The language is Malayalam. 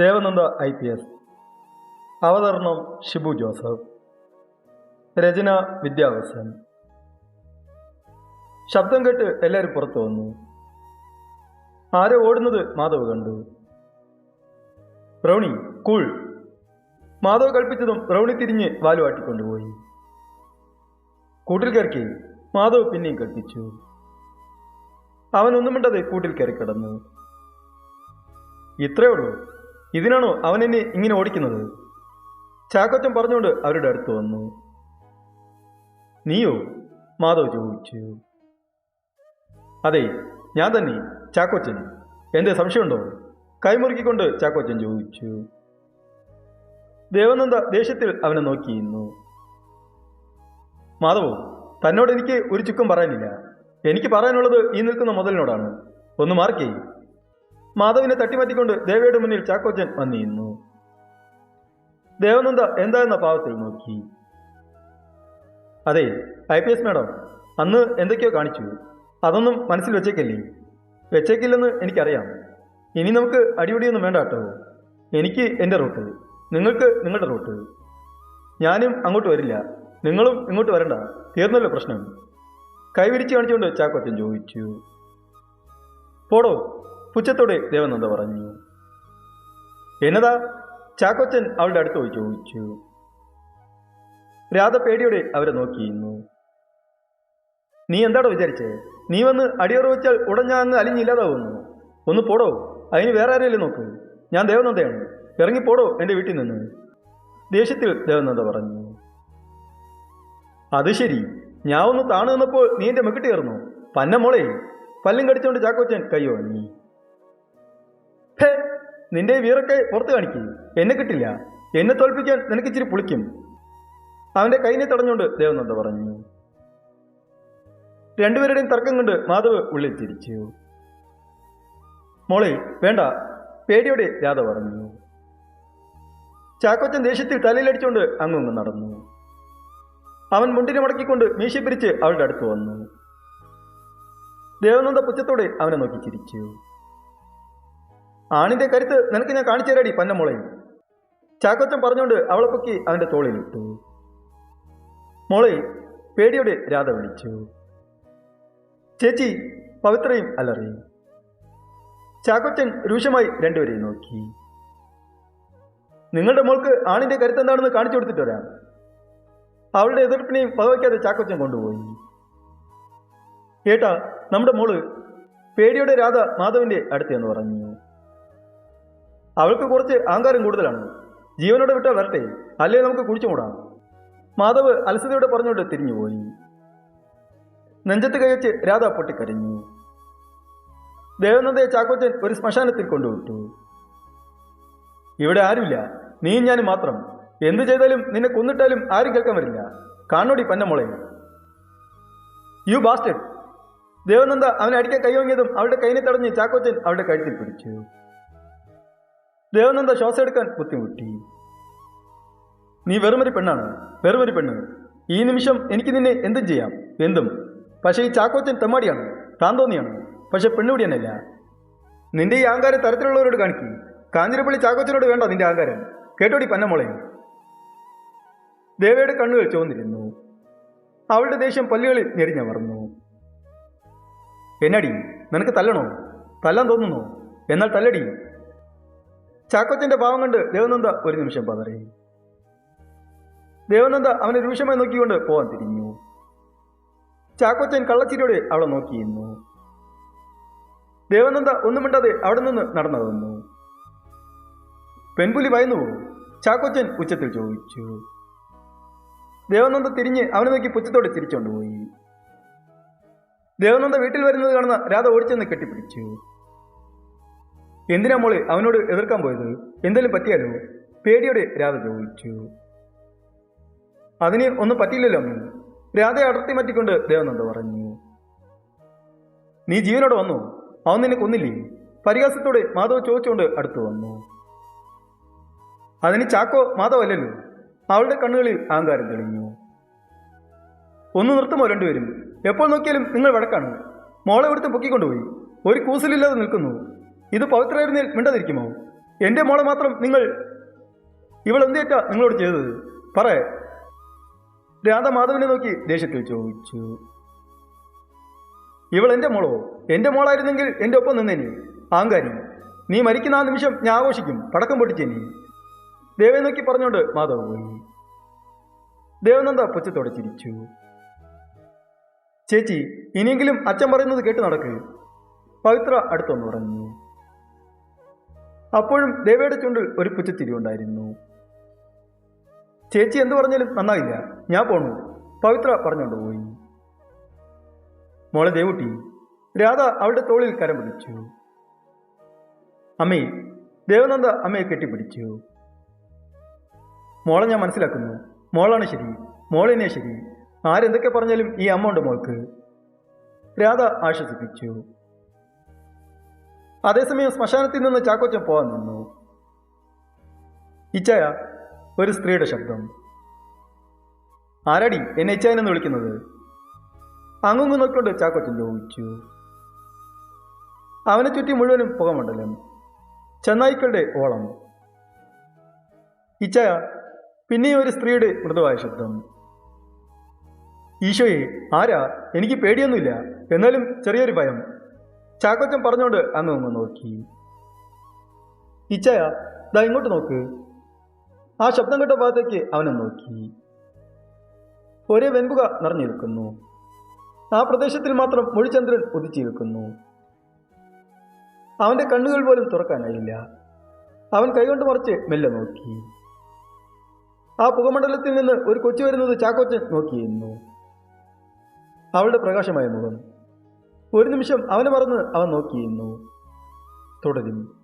Devananda I P S. അവതരണം ഷിബു ജോസഫ്. രചന വിദ്യാവസൻ ശബ്ദം കേട്ട് എല്ലാവരും പുറത്തു വന്നു. ആരോ ഓടുന്നത് മാധവ് കണ്ടു. റൗണി കൂൾ. മാധവ് കൽപ്പിച്ചതും റൗണി തിരിഞ്ഞ് വാലുവാട്ടിക്കൊണ്ടുപോയി കൂട്ടിൽ കയറിക്ക് മാധവ് പിന്നെയും കൽപ്പിച്ചു. അവൻ ഒന്നും മിണ്ടാതെ കൂട്ടിൽ കയറി കിടന്നു. ഇത്രയേ ഉള്ളൂ. ഇതിനാണോ അവൻ എന്നെ ഇങ്ങനെ ഓടിക്കുന്നത്? ചാക്കോച്ചൻ പറഞ്ഞുകൊണ്ട് അവരുടെ അടുത്ത് വന്നു. നീയോ? മാധവ് ചോദിച്ചു. അതെ ഞാൻ തന്നെ ചാക്കോച്ചൻ. എന്തേ സംശയമുണ്ടോ? കൈമുറുക്കിക്കൊണ്ട് ചാക്കോച്ചൻ ചോദിച്ചു. ദേവനന്ദ ദേഷ്യത്തിൽ അവനെ നോക്കിയിരുന്നു മാധവോ തന്നോട് എനിക്ക് ഒരു ചുക്കും പറയാനില്ല. എനിക്ക് പറയാനുള്ളത് ഈ നിൽക്കുന്ന മുതലിനോടാണ്. ഒന്ന് മാർക്കേ മാധവിനെ തട്ടിമാറ്റിക്കൊണ്ട് ദേവയുടെ മുന്നിൽ ചാക്കോച്ചൻ വന്നിരുന്നു. ദേവനന്ദ എന്തായെന്ന പാവത്തിൽ നോക്കി. അതെ ഐ പി എസ് മാഡം അന്ന് എന്തൊക്കെയോ കാണിച്ചു. അതൊന്നും മനസ്സിൽ വെച്ചേക്കല്ലേ? വെച്ചേക്കില്ലെന്ന് എനിക്കറിയാം. ഇനി നമുക്ക് അടിപിടിയൊന്നും വേണ്ട കേട്ടോ എനിക്ക് എന്റെ റൂട്ട്. നിങ്ങൾക്ക് നിങ്ങളുടെ റൂട്ട്. ഞാനും അങ്ങോട്ട് വരില്ല. നിങ്ങളും ഇങ്ങോട്ട് വരണ്ട. തീർന്നല്ലോ പ്രശ്നം. കൈവിരിച്ച് കാണിച്ചുകൊണ്ട് ചാക്കോച്ചൻ ചോദിച്ചു. പോടോ പുച്ഛത്തോടെ ദേവനന്ദ പറഞ്ഞു എന്നതാ? ചാക്കോച്ചൻ അവളുടെ അടുത്ത് പോയി ചോദിച്ചു. രാധ പേടിയോടെ അവരെ നോക്കിയിരുന്നു നീ എന്താടോ വിചാരിച്ചേ? നീ വന്ന് അടിയറ വെച്ചാൽ ഉടഞ്ഞ അങ്ങ് അലിഞ്ഞില്ലാതാവുന്നു ഒന്ന് പോടോ അതിന് വേറെ ആരെയല്ലേ നോക്ക്? ഞാൻ ദേവനന്ദയാണ്. ഇറങ്ങി പോടോ എന്റെ വീട്ടിൽ നിന്ന്. ദേഷ്യത്തിൽ ദേവനന്ദ പറഞ്ഞു അത് ശരി. ഞാൻ ഒന്ന് താണു നിന്നപ്പോൾ നീ എന്റെ മെക്കിട്ട് കയറുന്നു. പന്ന മോളെ. പല്ലും കടിച്ചുകൊണ്ട് ചാക്കോച്ചൻ കൈ വാങ്ങി നിന്റെ വീറൊക്കെ പുറത്ത് കാണിക്കും. എന്നെ കിട്ടില്ല. എന്നെ തോൽപ്പിക്കാൻ നിനക്ക് ഇച്ചിരി പുളിക്കും. അവന്റെ കൈനെ തടഞ്ഞുകൊണ്ട് ദേവനന്ദ പറഞ്ഞു. രണ്ടുപേരുടെയും തർക്കം കണ്ട് മാധവ് ഉള്ളിൽ തിരിച്ചു മോളെ വേണ്ട. പേടിയോടെ രാധ പറഞ്ഞു. ചാക്കോച്ചൻ ദേഷ്യത്തിൽ തലയിലടിച്ചുകൊണ്ട് അങ്ങുങ്ങ് നടന്നു. അവൻ മുണ്ടിനെ മടക്കിക്കൊണ്ട് മീശ പിരിച്ച് അവളുടെ അടുത്ത് വന്നു. ദേവനന്ദ പുച്ഛത്തോടെ അവനെ നോക്കി ചിരിച്ചു. ആണിന്റെ കരുത്ത് നിനക്ക് ഞാൻ കാണിച്ചു തരാടി പന്നമോളെ ചാക്കോച്ചൻ പറഞ്ഞുകൊണ്ട് അവളെ പൊക്കി അവന്റെ തോളിലിട്ടു മോളെ പേടിയോടെ രാധ വിളിച്ചു. ചേച്ചി പവിത്രയും അലറി. ചാക്കോച്ചൻ രൂക്ഷമായി രണ്ടുപേരെയും നോക്കി. നിങ്ങളുടെ മോൾക്ക് ആണിന്റെ കരുത്ത് എന്താണെന്ന് കാണിച്ചു കൊടുത്തിട്ട് വരാം. അവളുടെ എതിർപ്പിനെയും പകവയ്ക്കാതെ ചാക്കോച്ചൻ കൊണ്ടുപോയി. ഏട്ടാ നമ്മുടെ മോൾ പേടിയുടെ രാധ മാധവന്റെ അടുത്ത് എന്ന് പറഞ്ഞു അവൾക്ക് കുറച്ച് അഹങ്കാരം കൂടുതലാണ്. ജീവനോടെ വിട്ടാൽ വരട്ടെ. അല്ലേ നമുക്ക് കുടിച്ചു മൂടാം. മാധവ് അലസതയോടെ പറഞ്ഞുകൊണ്ട് തിരിഞ്ഞുപോയി നെഞ്ചത്ത് കയച്ച് രാധ പൊട്ടിക്കരഞ്ഞു. ദേവനന്ദയെ ചാക്കോച്ചൻ ഒരു ശ്മശാനത്തിൽ കൊണ്ടുവിട്ടു. ഇവിടെ ആരുമില്ല. നീ ഞാനും മാത്രം. എന്തു ചെയ്താലും നിന്നെ കൊന്നിട്ടാലും ആരും കേൾക്കാൻ വരില്ല. കാണോടി പന്നമോളെ യു ബാസ്റ്റഡ് ദേവനന്ദ അവനെ അടിക്കാൻ കൈവങ്ങിയതും അവളുടെ കൈനെ തടഞ്ഞ് ചാക്കോച്ചൻ അവളുടെ കഴുത്തിൽ പിടിച്ചു. ദേവനന്ദ ശ്വാസം എടുക്കാൻ ബുദ്ധിമുട്ടി? നീ വെറുമൊരു പെണ്ണാണ്. വെറുമൊരു പെണ്ണ്. ഈ നിമിഷം എനിക്ക് നിന്നെ എന്തും ചെയ്യാം. എന്തും. പക്ഷേ ഈ ചാക്കോച്ചൻ തെമ്മാടിയാണ്. താൻ തോന്നിയാണ് പക്ഷെ പെണ്ണുപിടിയനല്ല നിന്റെ ഈ അഹങ്കാരം തരത്തിലുള്ളവരോട് കാണിക്കും. കാഞ്ഞിരപ്പള്ളി ചാക്കോച്ചനോട് വേണ്ട നിന്റെ അഹങ്കാരം. കേട്ടോടി പന്നമോളെ. ദേവയുടെ കണ്ണുകൾ ചുവന്നിരുന്നു. അവളുടെ ദേഷ്യം പല്ലുകളിൽ ഞെരിഞ്ഞമർന്നു എന്നടി? നിനക്ക് തല്ലണോ? തല്ലാൻ തോന്നുന്നു? എന്നാൽ തല്ലടി. ചാക്കോച്ചന്റെ ഭാവം കണ്ട് ദേവനന്ദ ഒരു നിമിഷം പതറി. ദേവനന്ദ അവനെ രൂക്ഷമായി നോക്കിക്കൊണ്ട് പോവാൻ തിരിഞ്ഞു. ചാക്കോച്ചൻ കള്ളച്ചിരിയോടെ അവളെ നോക്കിയിരുന്നു ദേവനന്ദ ഒന്നും മിണ്ടാതെ അവിടെ നിന്ന് നടന്നു വന്നു. പെൺപുലി ഭയന്നു പോകും ചാക്കോച്ചൻ ഉച്ചത്തിൽ ചോദിച്ചു. ദേവനന്ദ തിരിഞ്ഞ് അവനെ നോക്കി പുച്ഛത്തോടെ തിരിച്ചുകൊണ്ടുപോയി ദേവനന്ദ വീട്ടിൽ വരുന്നത് കാണുന്ന രാധ ഓടിച്ചെന്ന് കെട്ടിപ്പിടിച്ചു. എന്തിനാ മോളെ അവനോട് എതിർക്കാൻ പോയത്? എന്തെങ്കിലും പറ്റിയാലോ? പേടിയോടെ രാധ ചോദിച്ചു. അതിന് ഒന്നും പറ്റിയില്ലല്ലോ അമ്മ. രാധയെ അടർത്തി മാറ്റിക്കൊണ്ട് ദേവനന്ദ പറഞ്ഞു. നീ ജീവനോട് വന്നു? അവൻ നിന്നെ കൊന്നില്ലേ? പരിഹാസത്തോടെ മാധവ് ചോദിച്ചുകൊണ്ട് അടുത്തു വന്നു. അതിന് ചാക്കോ മാധവ് അല്ലല്ലോ. അവളുടെ കണ്ണുകളിൽ അഹങ്കാരം തെളിഞ്ഞു. ഒന്ന് നിർത്തുമോ രണ്ടുപേരും? എപ്പോൾ നോക്കിയാലും നിങ്ങൾ വഴക്കാണ്. മോളെ ഇവിടുത്തെ പൊക്കിക്കൊണ്ടുപോയി. ഒരു കൂസലില്ലാതെ നിൽക്കുന്നു. ഇത് പവിത്രമായിരുന്നേൽ മിണ്ടാതിരിക്കുമോ? എന്റെ മോളെ മാത്രം നിങ്ങൾ ഇവൾ എന്തേറ്റാ നിങ്ങളോട് ചെയ്തത്? പറ. രാധ മാധവനെ നോക്കി ദേഷ്യത്തിൽ ചോദിച്ചു. ഇവൾ എന്റെ മോളോ? എന്റെ മോളായിരുന്നെങ്കിൽ എന്റെ ഒപ്പം നിന്നേനി. ആങ്കാരി നീ മരിക്കുന്ന ആ നിമിഷം ഞാൻ ആഘോഷിക്കും. പടക്കം പൊട്ടിച്ചേനി. ദേവെ നോക്കി പറഞ്ഞോണ്ട് മാധവ് പോയി. ദേവനന്ദ പുച്ഛത്തോടെ ചിരിച്ചു. ചേച്ചി ഇനിയെങ്കിലും അച്ഛൻ പറയുന്നത് കേട്ട് നടക്ക്. പവിത്ര അടുത്തൊന്ന് പറഞ്ഞു അപ്പോഴും ദേവയുടെ ചുണ്ടിൽ ഒരു പുച്ഛത്തിരി ഉണ്ടായിരുന്നു. ചേച്ചി എന്തു പറഞ്ഞാലും നന്നായില്ല. ഞാൻ പോണു പവിത്ര പറഞ്ഞുകൊണ്ട് പോയി. മോളെ ദേവുട്ടി രാധ അവളുടെ തോളിൽ കരം പിടിച്ചു. അമ്മേ ദേവനന്ദ അമ്മയെ കെട്ടിപ്പിടിച്ചു. മോളെ ഞാൻ മനസ്സിലാക്കുന്നു. മോളാണ് ശരി. മോളിനെ ശരി. ആരെന്തൊക്കെ പറഞ്ഞാലും ഈ അമ്മ ഉണ്ട് മോൾക്ക്. രാധ ആശ്വസിപ്പിച്ചു. അതേസമയം ശ്മശാനത്തിൽ നിന്ന് ചാക്കോച്ചൻ പോകാൻ നിന്നു. ഇച്ചായ ഒരു സ്ത്രീയുടെ ശബ്ദം. ആരടി എന്നെ ഇച്ചായനെന്ന് വിളിക്കുന്നത്? അങ്ങുങ്ങ് നോക്കിക്കൊണ്ട് ചാക്കോച്ചൻ ചോദിച്ചു. അവനെ ചുറ്റി മുഴുവനും പുകമണ്ഡലം ചെന്നായ്ക്കളുടെ ഓളം. ഇച്ചായ പിന്നെയും ഒരു സ്ത്രീയുടെ മൃദുവായ ശബ്ദം. ഈശോയെ ആരാ? എനിക്ക് പേടിയൊന്നുമില്ല. എന്നാലും ചെറിയൊരു ഭയം. ചാക്കോച്ചൻ പറഞ്ഞോണ്ട് അങ്ങ് ഒന്ന് നോക്കി. ഇച്ചയ ദാ ഇങ്ങോട്ട് നോക്ക്. ആ ശബ്ദം കേട്ട ഭാഗത്തേക്ക് അവനെ നോക്കി. ഒരേ വെൻപുക നിറഞ്ഞു നിൽക്കുന്നു ആ പ്രദേശത്തിൽ മാത്രം മൊഴിചന്ദ്രൻ ഉദിച്ചിരിക്കുന്നു. അവന്റെ കണ്ണുകൾ പോലും തുറക്കാനായില്ല. അവൻ കൈകൊണ്ട് മറിച്ച് മെല്ലെ നോക്കി. ആ പുകമണ്ഡലത്തിൽ നിന്ന് ഒരു കൊച്ചു വരുന്നത് ചാക്കോച്ചൻ നോക്കിയിരുന്നു. അവളുടെ പ്രകാശമായ മുഖം. ഒരു നിമിഷം അവനെ മറന്ന് അവൻ നോക്കിയിരുന്നു. തുടരും